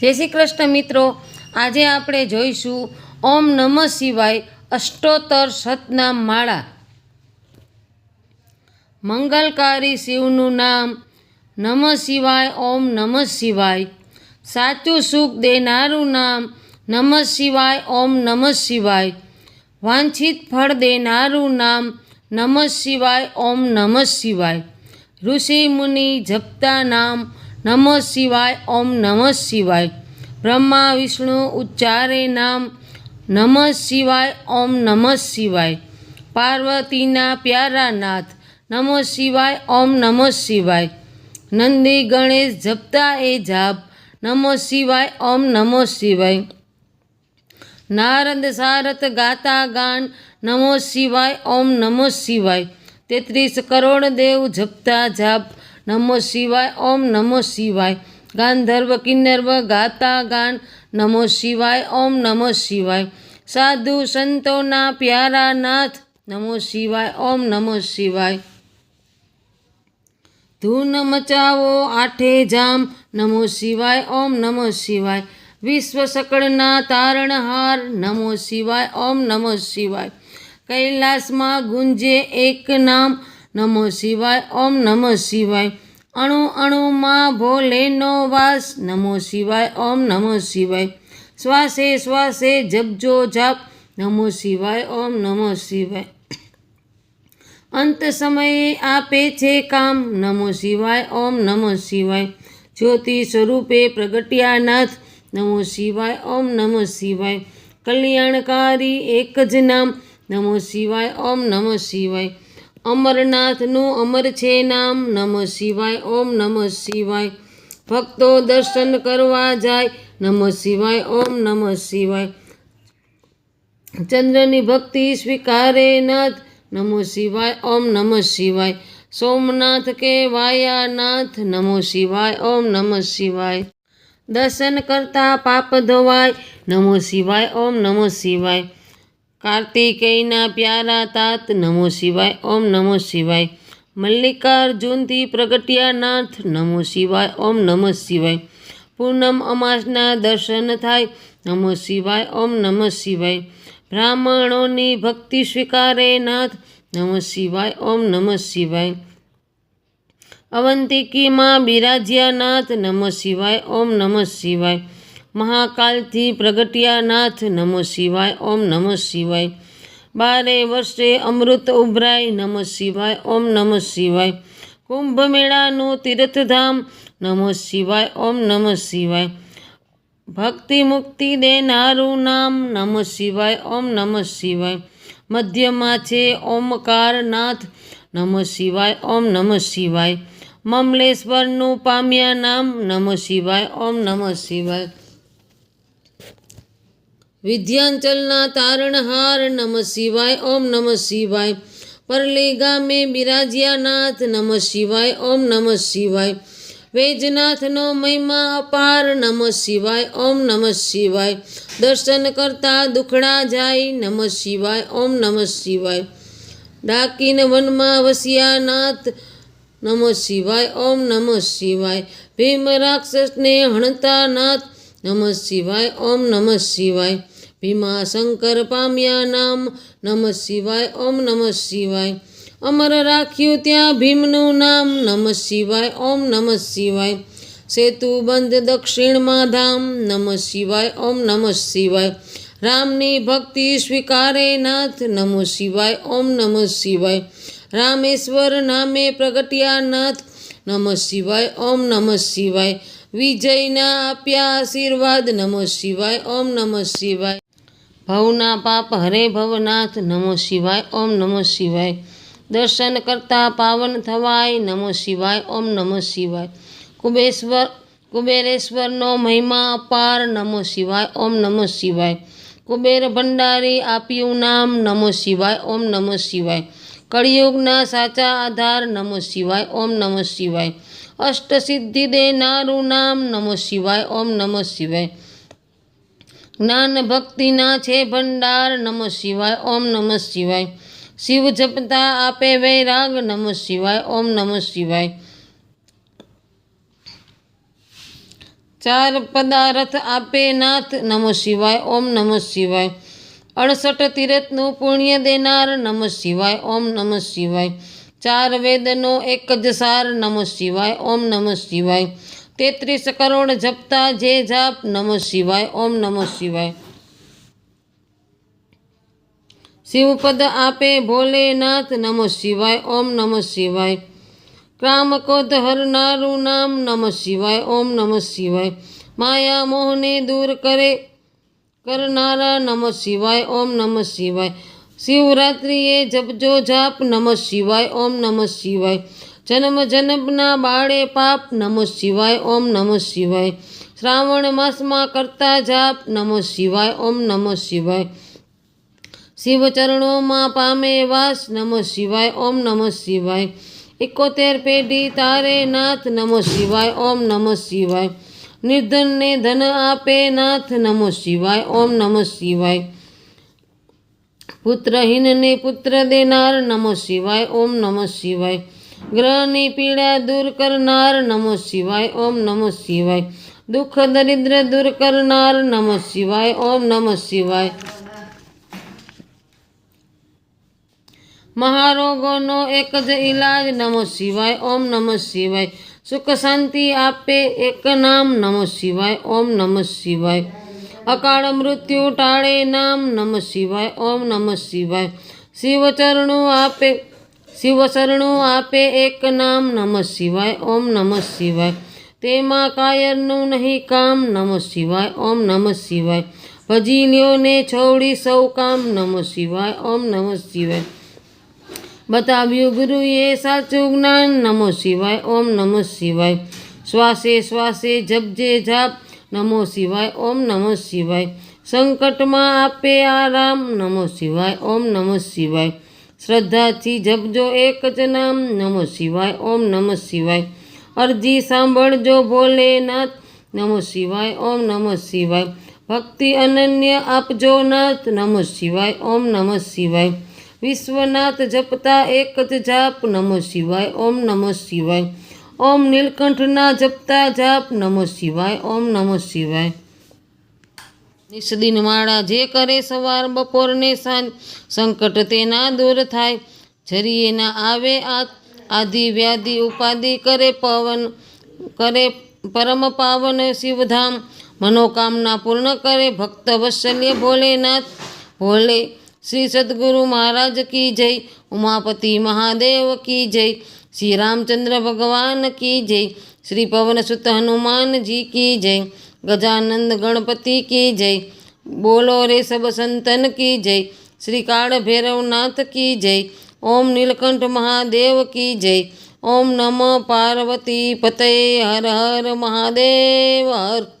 જય શ્રી કૃષ્ણ મિત્રો. આજે આપણે જોઈશું ઓમ નમઃ શિવાય અષ્ટોત્તર સતનામ માળા. મંગલકારી શિવનું નામ નમઃ શિવાય ઓમ નમઃ શિવાય. સાચું સુખ દેનારું નામ નમઃ શિવાય ઓમ નમઃ શિવાય. વાંછિત ફળ દેનારું નામ નમઃ શિવાય ઓમ નમઃ શિવાય. ઋષિ મુનિ જપતા નામ નમઃ શિવાય, ઓમ નમઃ શિવાય. બ્રહ્મા, વિષ્ણુ, ઉચ્ચારે નામ, નમઃ શિવાય, ઓમ નમઃ શિવાય. પાર્વતીના પ્યારા નાથ, નમઃ શિવાય, ઓમ નમઃ શિવાય. નંદી ગણેશ જપતા એ જાપ, નમઃ શિવાય, ઓમ નમઃ શિવાય. નારદ સારથ ગાતા ગાન, નમો શિવાય, ઓમ નમો શિવાય. તેત્રીસ કરોડ દેવ જપતા જાપ નમો શિવાય ઓમ નમો શિવાય ગાંધર્વ કિન્નર્વ ગાતા ગાન નમો શિવાય ઓમ નમો શિવાય સાધુ સંતોના પ્યારા નાથ નમો શિવાય ઓમ નમો શિવાય ધૂન મચાવો આઠે જામ નમો શિવાય ઓમ નમો શિવાય વિશ્વ સકળના તારણહાર નમો શિવાય ઓમ નમો શિવાય કૈલાસમાં ગુંજે એક નામ નમો શિવાય, ઓમ નમો શિવાય. અણુ અણુમાં ભોલેનો વાસ, નમો શિવાય, ઓમ નમો શિવાય. શ્વાસે શ્વાસે જપજો જાપ, નમો શિવાય, ઓમ નમો શિવાય. અંત સમયે આપે છે કામ, નમો શિવાય, ઓમ નમો શિવાય. જ્યોતિ સ્વરૂપે પ્રગટ્યાનાથ નમો શિવાય, ઓમ નમો શિવાય. કલ્યાણકારી એક જ નામ, નમો શિવાય, ઓમ નમો શિવાય. અમરનાથનું અમર છે નામ, નમઃ શિવાય, ઓમ નમઃ શિવાય. ભક્તો દર્શન કરવા જાય, નમઃ શિવાય, ઓમ નમઃ શિવાય. ચંદ્રની ભક્તિ સ્વીકારે નાથ, નમો શિવાય, ઓમ નમઃ શિવાય. સોમનાથ કે વાયાનાથ નમો શિવાય, ઓમ નમઃ શિવાય. દર્શન કરતા પાપ ધોવાય, નમો શિવાય, ઓમ નમઃ શિવાય. કાર્તિકેયના પ્યારા તાત નમો શિવાય, ઓમ નમઃ શિવાય. મલ્લિકાર્જુનથી પ્રગટ્યાનાથ નમો શિવાય, ઓમ નમઃ શિવાય. પૂનમ અમાસના દર્શન થાય, નમો શિવાય, ઓમ નમઃ શિવાય. બ્રાહ્મણોની ભક્તિ સ્વીકારે નાથ, નમઃ શિવાય, ઓમ નમઃ શિવાય. અવંતિકીમાં બિરાજ્યા નાથ, નમઃ શિવાય, ઓમ નમઃ શિવાય. મહાકાલથી પ્રગટ્યાનાથ નમઃ શિવાય, ઓમ નમઃ શિવાય. બારે વર્ષે અમૃત ઉભરાય, નમઃ શિવાય, ઓમ નમઃ શિવાય. કુંભ મેળાનું તીર્થધામ, નમઃ શિવાય, ઓમ નમઃ શિવાય. ભક્તિ મુક્તિ દેનારું નામ, નમઃ શિવાય, ઓમ નમઃ શિવાય. મધ્યમાં છે ઓમકાર નાથ નમઃ શિવાય, ઓમ નમઃ શિવાય. મમલેશ્વરનું પામ્યા નામ, નમઃ શિવાય, ઓમ નમઃ શિવાય. વિધ્યાંચલના તારણહાર નમઃ શિવાય ઓમ નમઃ શિવાય પરલી ગામે બિરાજ્યા નાથ નમઃ શિવાય ઓમ નમઃ શિવાય વૈજનાથનો મહિમા અપાર નમઃ શિવાય ઓમ નમઃ શિવાય દર્શન કરતા દુખડા જાય નમઃ શિવાય ઓમ નમઃ શિવાય ડાકીન વનમાં વસ્યા નાથ નમઃ શિવાય ઓમ નમઃ શિવાય ભીમ રાક્ષસને હણતા નાથ નમઃ શિવાય ઓમ નમઃ શિવાય ભીમા શંકર પામ્યા નામ નમઃ શિવાય, ઓમ નમઃ શિવાય. અમર રાખ્યું ત્યાં ભીમનું નામ. નમઃ શિવાય, ઓમ નમઃ શિવાય. સેતુ બંધ દક્ષિણમાં ધામ. નમઃ શિવાય, ઓમ નમઃ શિવાય. રામની ભક્તિ સ્વીકારે નાથ. નમઃ શિવાય, ઓમ નમઃ શિવાય. રામેશ્વર નામે પ્રગટ્યા નાથ. નમઃ શિવાય, ઓમ નમઃ શિવાય. વિજયના આપ્યા આશીર્વાદ. નમઃ શિવાય, ઓમ નમઃ શિવાય. ભવના પાપ હરે ભવનાથ, નમો શિવાય, ઓમ નમઃ શિવાય. દર્શન કરતા પાવન થવાય, નમો શિવાય, ઓમ નમઃ શિવાય. કુબેશ્વર, કુબેરેશ્વરનો મહિમા અપાર, નમો શિવાય, ઓમ નમઃ શિવાય. કુબેર ભંડારી આપ્યું નામ, નમો શિવાય, ઓમ નમઃ શિવાય. કળિયુગના સાચા આધાર, નમો શિવાય, ઓમ નમઃ શિવાય. અષ્ટસિદ્ધિ દેનારું નામ, નમો શિવાય, ઓમ નમઃ શિવાય. જ્ઞાન ભક્તિના છે ભંડાર, નમઃ શિવાય, ઓમ નમઃ શિવાય. શિવ જપતા આપે વૈરાગ, નમઃ શિવાય, ઓમ નમઃ શિવાય. ચાર પદાર્થ આપે નાથ, નમઃ શિવાય, ઓમ નમઃ શિવાય. અડસઠ તીરથનું પુણ્ય દેનાર, નમઃ શિવાય, ઓમ નમઃ શિવાય. ચાર વેદનો એક જ સાર, નમઃ શિવાય, ઓમ નમઃ શિવાય. તેત્રીસ કરોડ જપતા જે જાપ, નમઃ શિવાય, ઓમ નમઃ શિવાય. શિવપદ આપે ભોલેનાથ, નમઃ શિવાય, ઓમ નમઃ શિવાય. ક્રામ ક્રોધ હરનારું નામ, નમઃ શિવાય, ઓમ નમઃ શિવાય. માયા મોહને દૂર કરે, કરનારા નમઃ શિવાય, ઓમ નમઃ શિવાય. શિવરાત્રિએ જપજો જાપ, નમઃ શિવાય, ઓમ નમઃ શિવાય. જન્મ જન્મના બાળે પાપ, નમઃ શિવાય ઓમ નમઃ શિવાય. શ્રાવણ માસમાં કરતા જાપ, નમઃ શિવાય ઓમ નમઃ શિવાય. શિવ ચરણોમાં પામે વાસ, નમઃ શિવાય ઓમ નમઃ શિવાય. એકોતેર પેઢી તારે નાથ, નમઃ શિવાય ઓમ નમઃ શિવાય. નિર્ધનને ધન આપે નાથ, નમઃ શિવાય ઓમ નમઃ શિવાય. પુત્રહીનને પુત્ર દેનાર, નમઃ શિવાય ઓમ નમઃ શિવાય. ગ્રહની પીડા દૂર કરનાર નમઃ શિવાય, ઓમ નમઃ શિવાય. દુઃખ દરિદ્ર દૂર કરનાર નમઃ શિવાય, ઓમ નમઃ શિવાય. મહારોગોનો એક જ ઈલાજ નમઃ શિવાય, ઓમ નમઃ શિવાય. સુખ શાંતિ આપે એક નામ નમઃ શિવાય, ઓમ નમઃ શિવાય. અકાળ મૃત્યુ ટાળે નામ નમઃ શિવાય, ઓમ નમઃ શિવાય. શિવ ચરણો આપે શિવ શરણું આપે એક નામ નમઃ શિવાય, ઓમ નમઃ શિવાય. તેમાં કાયરનું નહીં, કામ નમઃ શિવાય, ઓમ નમઃ શિવાય. ભજી લ્યો ને છોડી સૌ કામ નમઃ શિવાય, ઓમ નમઃ શિવાય. બતાવ્યું ગુરુએ સાચું જ્ઞાન નમો શિવાય, ઓમ નમઃ શિવાય. શ્વાસે શ્વાસે જપજે જાપ નમો શિવાય, ઓમ નમઃ શિવાય. સંકટમાં આપે આરામ નમો શિવાય, ઓમ નમઃ શિવાય. શ્રદ્ધાથી જપજો એક જ નામ, નમો શિવાય, ઓમ નમઃ શિવાય. અરજી સાંભળજો ભોલેનાથ, નમો શિવાય, ઓમ નમઃ શિવાય. ભક્તિ અનન્ય આપજો નાથ, નમઃ શિવાય, ઓમ નમઃ શિવાય. વિશ્વનાથ જપતા એક જ જાપ, નમઃ શિવાય, ઓમ નમઃ શિવાય. ઓમ નીલકંઠના જપતા જાપ, નમઃ શિવાય, ઓમ નમઃ શિવાય. નિષદિન માળા જે કરે સવાર બપોર ને સાંજ, સંકટ તેના દૂર થાય. જરીએ ના આવે આધિ વ્યાધિ ઉપાધિ કરે પવન, કરે પરમ પાવન શિવધામ. મનોકામના પૂર્ણ કરે ભક્ત વત્સલ્ય ભોલેનાથ. ભોલે શ્રી સદગુરુ મહારાજ કી જય, ઉમાપતિ મહાદેવ કી જય, શ્રી રામચંદ્ર ભગવાન કી જય, શ્રી પવન સુત હનુમાનજી કી જય. ગજાનંદ ગણપતિ કી જય. બોલો રે સબ સંતન કી જય. શ્રી કાળ ભૈરવનાથ કી જય. ઓમ નીલકંઠ મહાદેવ કી જય. ઓમ નમઃ પાર્વતી પતય હર હર મહાદેવ. હર